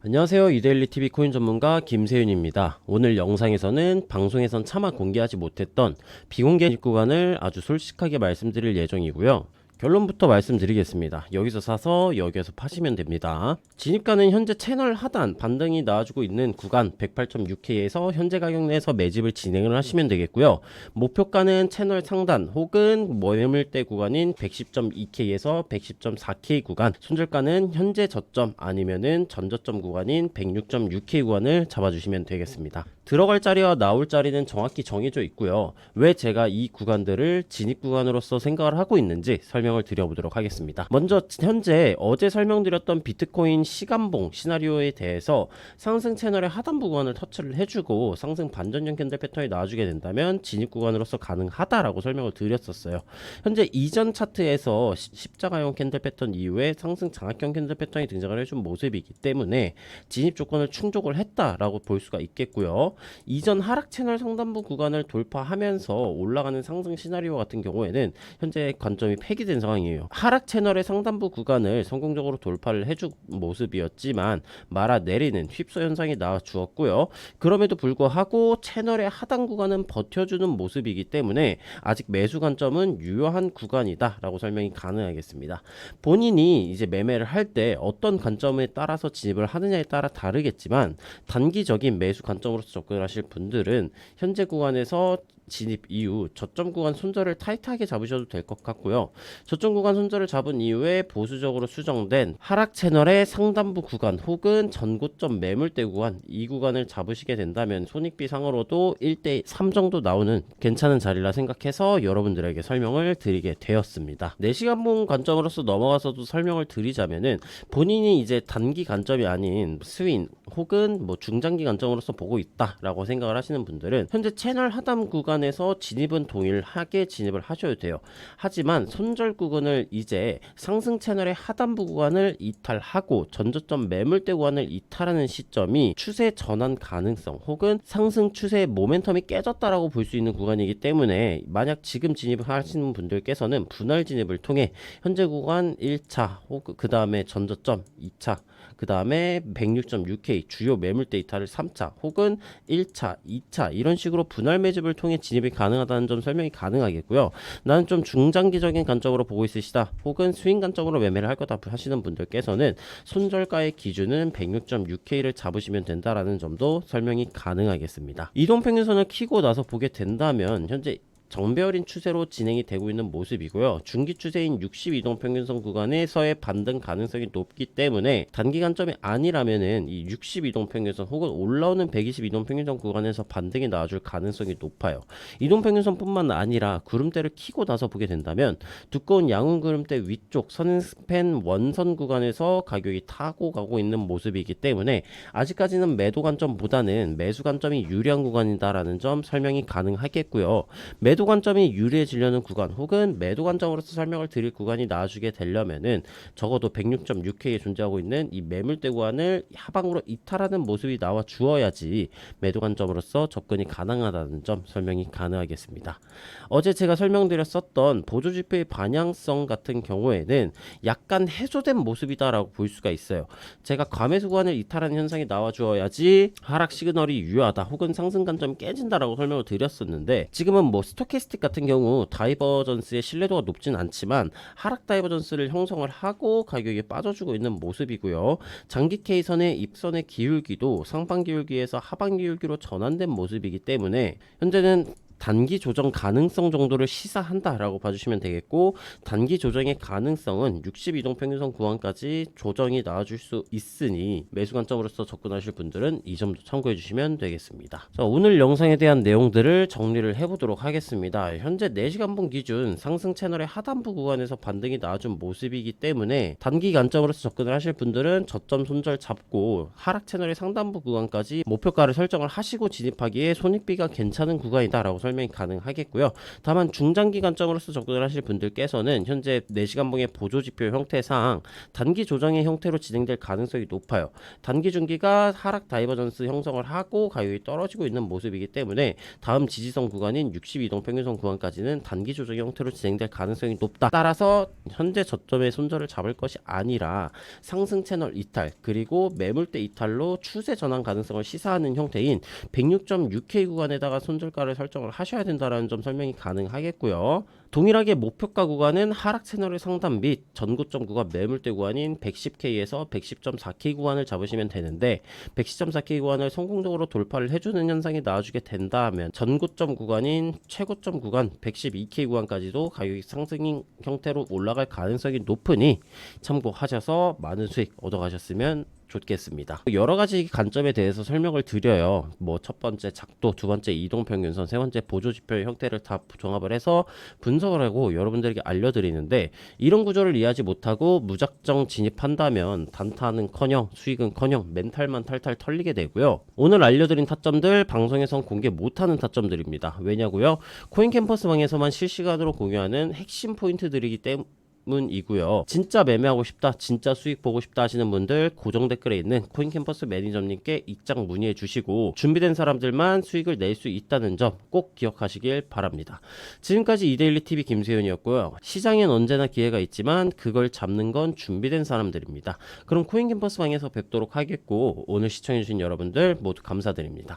안녕하세요. 이데일리 TV 코인 전문가 김세윤입니다. 오늘 영상에서는 방송에선 차마 공개하지 못했던 비공개 구간을 아주 솔직하게 말씀드릴 예정이고요. 결론부터 말씀드리겠습니다. 여기서 사서 여기에서 파시면 됩니다. 진입가는 현재 채널 하단 반등이 나와주고 있는 구간 108.6K에서 현재 가격 내에서 매집을 진행을 하시면 되겠고요. 목표가는 채널 상단 혹은 매물대 구간인 110.2K에서 110.4K 구간, 손절가는 현재 저점 아니면은 전저점 구간인 106.6K 구간을 잡아주시면 되겠습니다. 들어갈 자리와 나올 자리는 정확히 정해져 있고요. 왜 제가 이 구간들을 진입 구간으로서 생각을 하고 있는지 설명을 드려보도록 하겠습니다. 먼저 현재 어제 설명드렸던 비트코인 시간봉 시나리오에 대해서 상승 채널의 하단부 구간을 터치를 해주고 상승 반전형 캔들 패턴이 나와주게 된다면 진입 구간으로서 가능하다라고 설명을 드렸었어요. 현재 이전 차트에서 시- 십자가형 캔들 패턴 이후에 상승 장악형 캔들 패턴이 등장을 해준 모습이기 때문에 진입 조건을 충족을 했다라고 볼 수가 있겠고요. 이전 하락 채널 상단부 구간을 돌파하면서 올라가는 상승 시나리오 같은 경우에는 현재 관점이 폐기된 상황이에요. 하락 채널의 상단부 구간을 성공적으로 돌파를 해준 모습이었지만 말아 내리는 휩소 현상이 나와 주었고요. 그럼에도 불구하고 채널의 하단 구간은 버텨주는 모습이기 때문에 아직 매수 관점은 유효한 구간이다라고 설명이 가능하겠습니다. 본인이 이제 매매를 할 때 어떤 관점에 따라서 진입을 하느냐에 따라 다르겠지만 단기적인 매수 관점으로서 접근하실 분들은 현재 구간에서 진입 이후 저점 구간 손절을 타이트하게 잡으셔도 될 것 같고요. 저점 구간 손절을 잡은 이후에 보수적으로 수정된 하락 채널의 상단부 구간 혹은 전고점 매물대 구간 이 구간을 잡으시게 된다면 손익비 상으로도 1대 3 정도 나오는 괜찮은 자리라 생각해서 여러분들에게 설명을 드리게 되었습니다. 4시간 봉 관점으로서 넘어가서도 설명을 드리자면은 본인이 이제 단기 관점이 아닌 스윙 혹은 뭐 중장기 관점으로서 보고 있다라고 생각을 하시는 분들은 현재 채널 하단 구간에서 진입은 동일하게 진입을 하셔야 돼요. 하지만 손절 구간을 이제 상승 채널의 하단부 구간을 이탈하고 전저점 매물대 구간을 이탈하는 시점이 추세 전환 가능성 혹은 상승 추세의 모멘텀이 깨졌다라고 볼 수 있는 구간이기 때문에 만약 지금 진입을 하시는 분들께서는 분할 진입을 통해 현재 구간 1차 혹은 그 다음에 전저점 2차 그 다음에 106.6K 주요 매물 데이터를 3차 혹은 1차, 2차 이런 식으로 분할 매집을 통해 진입이 가능하다는 점 설명이 가능하겠고요. 나는 좀 중장기적인 관점으로 보고 있으시다 혹은 스윙 관점으로 매매를 할 거다 하시는 분들께서는 손절가의 기준은 106.6K를 잡으시면 된다라는 점도 설명이 가능하겠습니다. 이동평균선을 키고 나서 보게 된다면 현재 정배열인 추세로 진행이 되고 있는 모습이고요. 중기 추세인 62동 평균선 구간에서의 반등 가능성이 높기 때문에 단기 관점이 아니라면은 이 62동 평균선 혹은 올라오는 122동 평균선 구간에서 반등이 나와줄 가능성이 높아요. 이동 평균선뿐만 아니라 구름대를 키고 나서 보게 된다면 두꺼운 양ун 구름대 위쪽 선스팬 원선 구간에서 가격이 타고 가고 있는 모습이기 때문에 아직까지는 매도 관점보다는 매수 관점이 유리한 구간이다라는 점 설명이 가능하겠고요. 매도 관점이 유리해지려는 구간 혹은 매도 관점으로서 설명을 드릴 구간이 나와주게 되려면은 적어도 106.6K에 존재하고 있는 이 매물대 구간을 하방으로 이탈하는 모습이 나와 주어야지 매도 관점으로서 접근이 가능하다는 점 설명이 가능하겠습니다. 어제 제가 설명드렸었던 보조 지표의 반향성 같은 경우에는 약간 해소된 모습이다라고 볼 수가 있어요. 제가 과매수 구간을 이탈하는 현상이 나와 주어야지 하락 시그널이 유효하다 혹은 상승 관점이 깨진다라고 설명을 드렸었는데 지금은 뭐 스 토캐스틱 같은 경우 다이버전스의 신뢰도가 높진 않지만 하락 다이버전스를 형성을 하고 가격이 빠져주고 있는 모습이고요. 장기 K선의 입선의 기울기도 상방 기울기에서 하방 기울기로 전환된 모습이기 때문에 현재는 단기 조정 가능성 정도를 시사한다라고 봐주시면 되겠고 단기 조정의 가능성은 62동 평균선 구간까지 조정이 나와줄 수 있으니 매수 관점으로서 접근하실 분들은 이 점도 참고해 주시면 되겠습니다. 자, 오늘 영상에 대한 내용들을 정리를 해보도록 하겠습니다. 현재 4시간봉 기준 상승 채널의 하단부 구간에서 반등이 나와준 모습이기 때문에 단기 관점으로서 접근을 하실 분들은 저점 손절 잡고 하락 채널의 상단부 구간까지 목표가를 설정을 하시고 진입하기에 손익비가 괜찮은 구간이다라고 설명이 가능하겠고요. 다만 중장기 관점으로서 접근을 하실 분들께서는 현재 4시간봉의 보조 지표 형태상 단기 조정의 형태로 진행될 가능성이 높아요. 단기 중기가 하락 다이버전스 형성을 하고 가격이 떨어지고 있는 모습이기 때문에 다음 지지선 구간인 62동 평균선 구간까지는 단기 조정 형태로 진행될 가능성이 높다. 따라서 현재 저점의 손절을 잡을 것이 아니라 상승 채널 이탈 그리고 매물대 이탈로 추세 전환 가능성을 시사하는 형태인 106.6K 구간에다가 손절가를 설정을 하셔야 된다라는 점 설명이 가능하겠고요. 동일하게 목표가 구간은 하락 채널의 상단 및 전고점 구간 매물대 구간인 110K에서 110.4K 구간을 잡으시면 되는데 110.4K 구간을 성공적으로 돌파를 해주는 현상이 나와주게 된다면 전고점 구간인 최고점 구간 112K 구간까지도 가격이 상승 형태로 올라갈 가능성이 높으니 참고하셔서 많은 수익 얻어가셨으면 좋겠습니다. 여러 가지 관점에 대해서 설명을 드려요. 뭐 첫 번째 작도, 두 번째 이동 평균선, 세 번째 보조 지표의 형태를 다 종합을 해서 분석 을 하고 여러분들에게 알려드리는데 이런 구조를 이해하지 못하고 무작정 진입한다면 단타는커녕 수익은커녕 멘탈만 탈탈 털리게 되고요. 오늘 알려드린 타점들 방송에선 공개 못하는 타점들입니다. 왜냐고요? 코인 캠퍼스 방에서만 실시간으로 공유하는 핵심 포인트들이기 때문에 문이고요. 진짜 매매하고 싶다, 진짜 수익 보고 싶다 하시는 분들 고정 댓글에 있는 코인 캠퍼스 매니저님께 입장 문의해 주시고 준비된 사람들만 수익을 낼 수 있다는 점 꼭 기억하시길 바랍니다. 지금까지 이데일리 TV 김세윤이었고요. 시장엔 언제나 기회가 있지만 그걸 잡는 건 준비된 사람들입니다. 그럼 코인 캠퍼스 방에서 뵙도록 하겠고 오늘 시청해 주신 여러분들 모두 감사드립니다.